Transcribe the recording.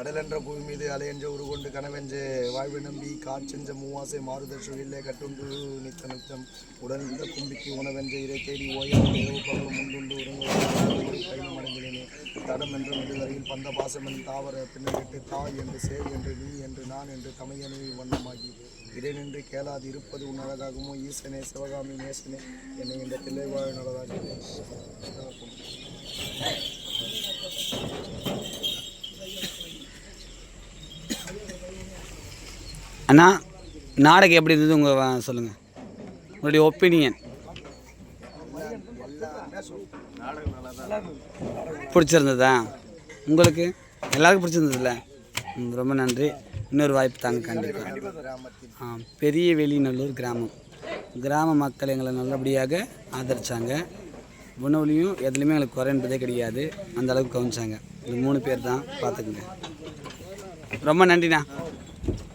கடலென்ற பூமி மீது அலையென்ற உருகொண்டு கனவென்ற வாழ்வு நம்பி காற்றென்ற மூவாசை மாறுதல் சுழிலே கட்டுண்டு நித்த நித்தம் உடல் இந்த கும்பிக்கு உணவென்ற இதை தேடி ஓயாமல் இரவு பகலும் முண்டுண்டு உறங்குவது பயணம் அடைந்தேனே தடம் என்ற மிடுவரையில் பந்த பாசம் என் தாவர பின்னிட்டு தாய் என்று சேர் என்று நீ என்று நான் என்று தமையனை வண்ணமாகி இடைநின்று கேளாது இருப்பது உன் அழகாகுமோ ஈசனே சிவகாமி நேசனே என்னை இந்த பிள்ளை வாழ நல்லதாக அண்ணா நாடகம் எப்படி இருந்தது உங்கள் சொல்லுங்கள் உங்களுடைய ஒப்பீனியன். பிடிச்சிருந்ததா? உங்களுக்கு? எல்லாருக்கும் பிடிச்சிருந்ததுல்ல? ரொம்ப நன்றி. இன்னொரு வாய்ப்பு தாங்க கண்டிப்பாக ஆ, பெரிய வெளிநல்லூர் கிராமம். கிராம மக்கள் எங்களை நல்லபடியாக ஆதரித்தாங்க உணவுலையும் எதுலேயுமே எங்களுக்கு குறைன்றதே கிடையாது. அந்த அளவுக்கு கவனிச்சாங்க. இது மூணு பேர் தான் பார்த்துக்குங்க. ரொம்ப நன்றிண்ணா.